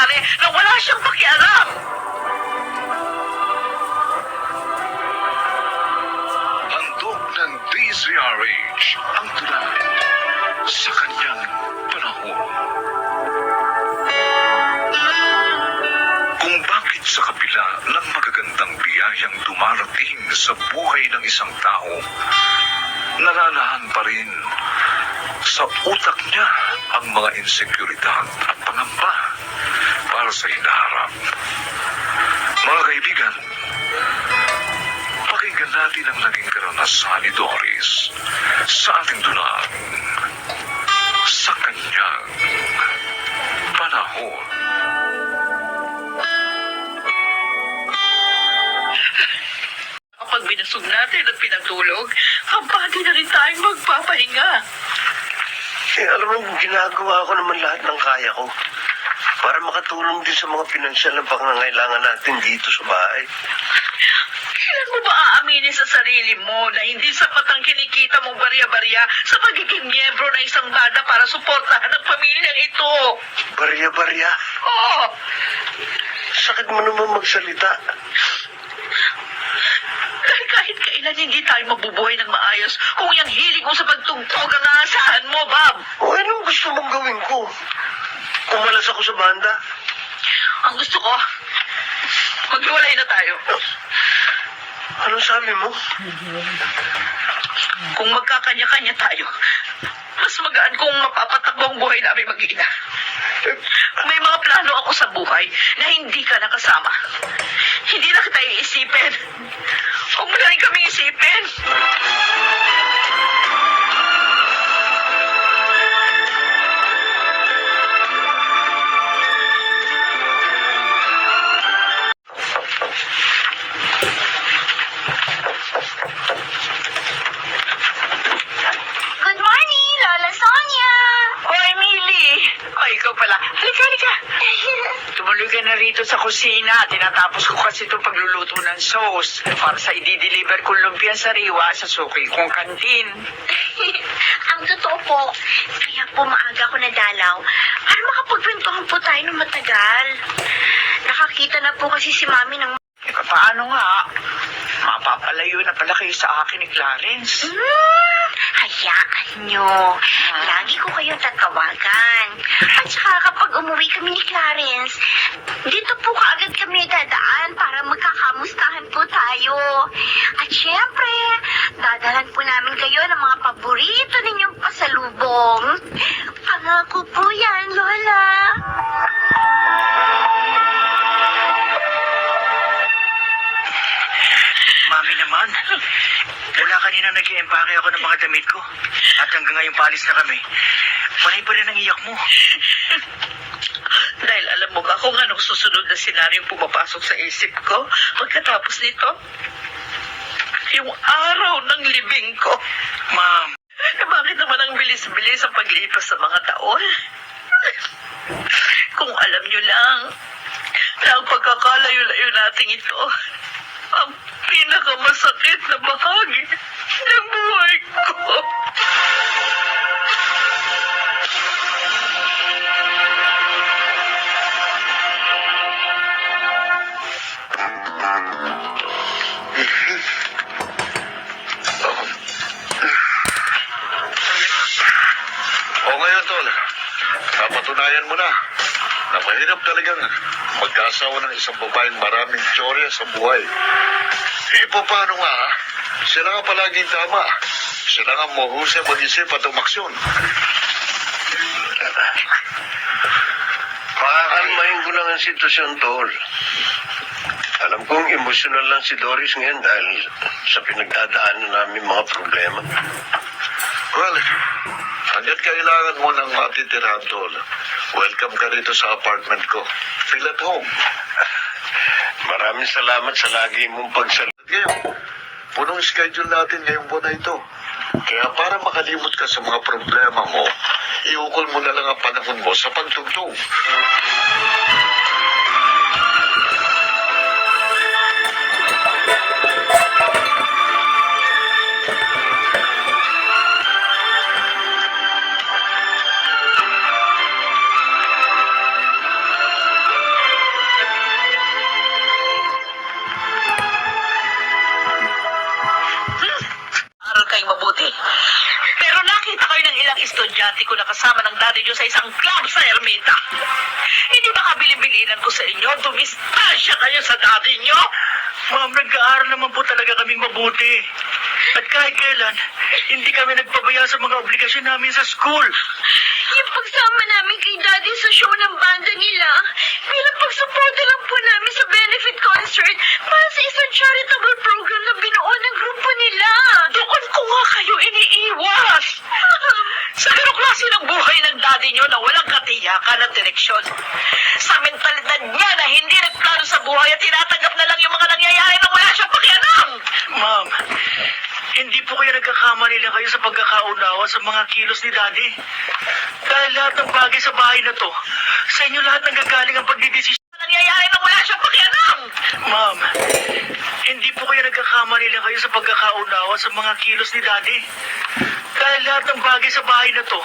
nangyayari na wala siyang pakialam. Handog ng DZRH ang tula sa kanyang panahon. Kung bakit sa kabila ng magagandang biyayang dumarating sa buhay ng isang tao, nalalahan pa rin sa utak niya ang mga insekuridad at pangamba sa hinaharap. Mga kaibigan, Pakinggan natin ang naging karanasan ni Doris sa ating dunang sa kanyang panahon. Kapag binasog natin at pinatulog, kampante na rin tayong magpapahinga. Eh, alam mo, ginagawa ko naman lahat ng kaya ko para makatulong din sa mga pinansyal na pangangailangan natin dito sa bahay. Kailan mo ba aaminin sa sarili mo na hindi sapat ang kinikita mong barya-barya sa pagiging miyembro ng isang banda para suportahan ang pamilyang ito? Barya-barya. Oo, Sakit mo naman magsalita. dahil kahit kailan hindi tayo mabubuhay ng maayos kung yung hilig mo sa pagtugtog ang aasahan mo, Bob. O anong gusto mong gawin ko? Kumalas ako sa banda. Ang gusto ko, maghiwalay na tayo. Anong sabi mo? Kung magkakanya-kanya tayo, mas magaan kung mapapatakbo ang buhay namin mag-ina. May mga plano ako sa buhay na hindi ka nakasama. Hindi na kita iisipin. Huwag mo na rin kami isipin. Kasi itong pagluluto ng sauce para sa i-deliver kong lumpia sa riwa sa suki kong kantin. Ang totoo po, kaya po maaga ako nadalaw para makapagkwentuhan po tayo ng matagal. Nakakita na po kasi si Mami ng... Eh, paano nga? Mapapalayo na pala kayo sa akin ni Clarence. Hmm, hayaan nyo. Lagi ko kayong tatawagan. At saka kapag umuwi kami ni Clarence, dito po kaagad kami dadaan para magkakamustahan po tayo. At syempre, dadalan po namin kayo ng mga paborito ninyong pasalubong. Pangako po yan, Lola. Mula kanina nag-iempake ako ng mga damit ko. At hanggang ngayon palis na kami. Panay pa rin ang iyak mo. Dahil alam mo ba kung anong susunod na senaryong pumapasok sa isip ko pagkatapos nito? Yung araw ng libing ko. Ma'am, Eh, bakit naman ang bilis-bilis ang paglipas sa mga taon? Kung alam nyo lang na ang pagkakalayo-layo natin ito ang pinakamasakit na bahagi ng buhay ko. O ngayon, Tol, napatunayan mo na na mahirap talagang magkasawa ng isang babaeng maraming tsorya sa buhay. E paano nga? ha? Sila nga palaging tama. Sila nga mahusay mag-isip at umaksyon. Pakakalmahin ko lang ang sitwasyon, Tol. Alam kong emosyonal lang si Doris ngayon dahil sa pinagdadaanan namin mga problema. Well, hanggat kailangan mo ng matitirahan, Tol, welcome ka rito sa apartment ko. Feel at home. Maraming salamat sa lagi mong pagsal... At ngayon, punong schedule natin ngayong buwan na ito. Kaya para makalimot ka sa mga problema mo, iukol mo na lang ang panahon mo sa pagtugtog. Niyo sa isang club sa Ermita. Hindi ba kabilin-bilinan ko sa inyo, dumistansya kayo sa daddy niyo? Ma'am, nag-aaral naman po talaga kaming mabuti. At kahit kailan, hindi kami nagpabaya sa mga obligasyon namin sa school. Yung pagsama namin kay Daddy sa show ng banda nila, bilang pagsuporta lang po namin sa benefit concert para sa isang charitable program na binuo ng grupo nila. Doon ko nga kayo iniiwas. Sa ganong klase ng buhay ng daddy katiyakan at direksyon. Sa mentalidad niya na hindi nagplano sa buhay at tinatanggap na lang yung mga nangyayari na wala siyang pakialam. Ma'am, hindi po kayo nagkakamali lang kayo sa pagkakaunawa sa mga kilos ni Daddy. Dahil lahat ng bagay sa bahay na to, sa inyo lahat ng gagaling ang pagdidesisyon. Nangyayari na wala siyang pakialam. Ma'am, kayo nagkakamali lang kayo sa pagkakaunawa sa mga kilos ni Daddy. Dahil lahat ng bagay sa bahay na to,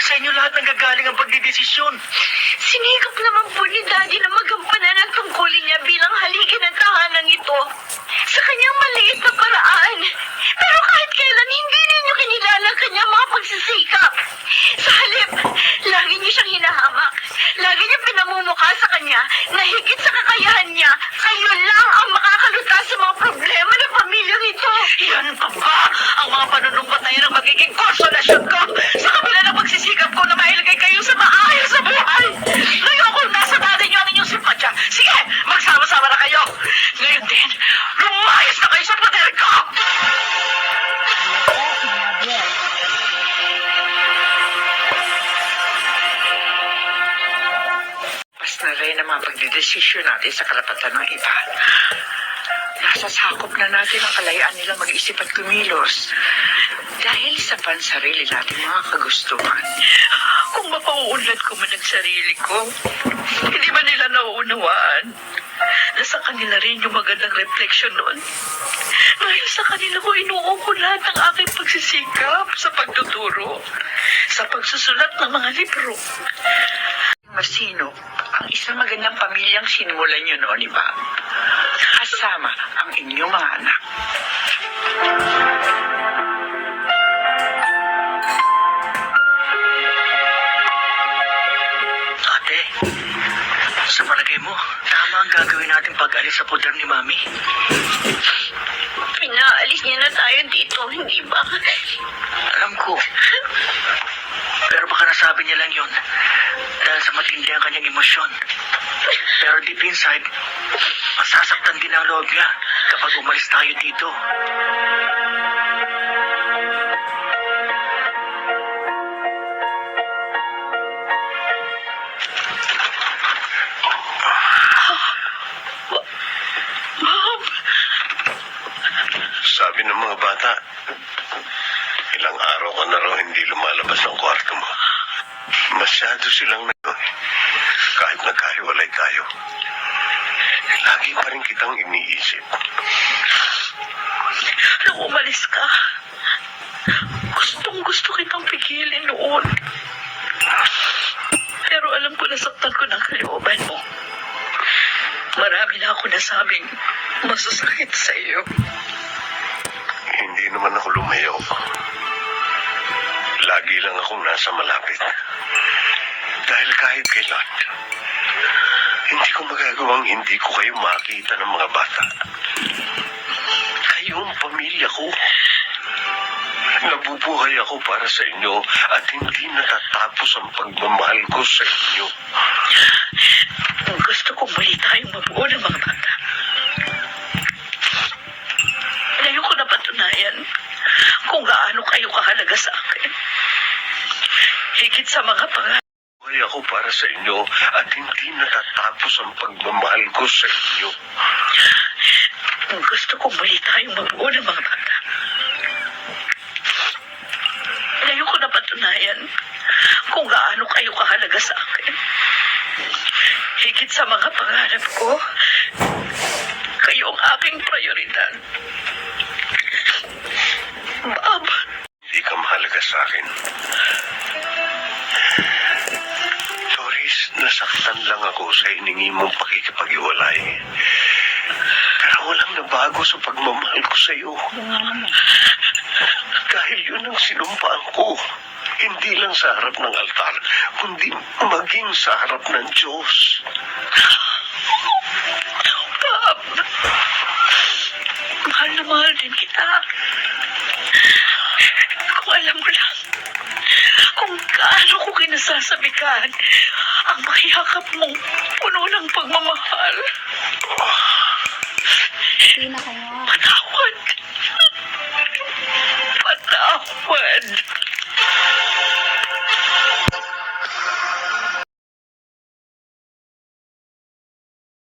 sa inyo lahat ng gagaling ang pagdidesisyon. Sinikap naman po ni Daddy na magampanan ang tungkulin niya bilang haligi ng tahanang ito sa kanyang maliit na paraan. Pero kahit kailan hindi ninyo kinilala ang kanyang mga pagsisikap. Sa halip, lagi niyo siyang hinahamak. Lagi niyo pinamumukha sa kanya na higit Nasa sakop na natin ang kalayaan nila mag-isip at kumilos. Dahil sa pansarili nating mga kagustuhan. Kung mapauunlad ko man ang sarili ko, hindi ba nila nauunawaan? Na sa kanila rin yung magandang refleksyon noon. Dahil sa kanila ko inuong ko lahat ng aking pagsisikap sa pagtuturo, sa pagsusulat ng mga libro. Masino, ang isang magandang pamilyang sinimulan niyo noon, iba? Kasama ang inyong mga anak. Ate, sa palagay mo, tama ang gagawin natin pag-alis sa poder ni Mami. Pinaalis niya na tayo dito, hindi ba? Alam ko. Pero baka nasabi niya lang yun dahil sa matindi ang kanyang emosyon. Pero deep inside, masasaktan din ang loob niya kapag umalis tayo dito. Sabi ng mga bata, ilang araw ka na raw hindi lumalabas ng kwarto mo. Masyado silang na kahit nagkahiwalay tayo. Lagi pa rin kitang iniisip. Nung umalis ka, gustong gusto kitang pigilin noon. Pero alam ko nasaktan ko ng kalooban mo. Marami na ako nasabing masasakit sa iyo. Hindi naman ako lumayo. Lagi lang akong nasa malapit. Dahil kahit kailan, hindi ko magagawang hindi ko kayo makita ng mga bata. Kayo ang pamilya ko. Nabubuhay ako para sa inyo at hindi natatapos ang pagmamahal ko sa inyo. Gusto kong muli tayong mabuo ng mga bata. Ngayon ko napatunayan kung gaano kayo kahalaga sa akin. Higit sa mga pangarap. Buhay ako para sa inyo at hindi natatapos ang pagmamahal ko sa inyo. Gusto kong muli tayong mabuo ng mga bata. Ngayon ko napatunayan kung gaano kayo kahalaga sa akin. Higit sa mga pangarap ko, kayo ang aking prioridad. Bob, Hindi ka mahalaga sa akin. Nasaktan lang ako sa iningi mong pakikipag-iwalay. Pero walang nabago sa pagmamahal ko sa iyo. Dahil yun ang sinumpaan ko. Hindi lang sa harap ng altar, kundi maging sa harap ng Diyos. Pap, mahal na mahal din kita. Kung alam mo lang, kung gaano kinasasabikan ang makiyakap mong puno ng pagmamahal. Hindi na kayo. Patawad. Patawad.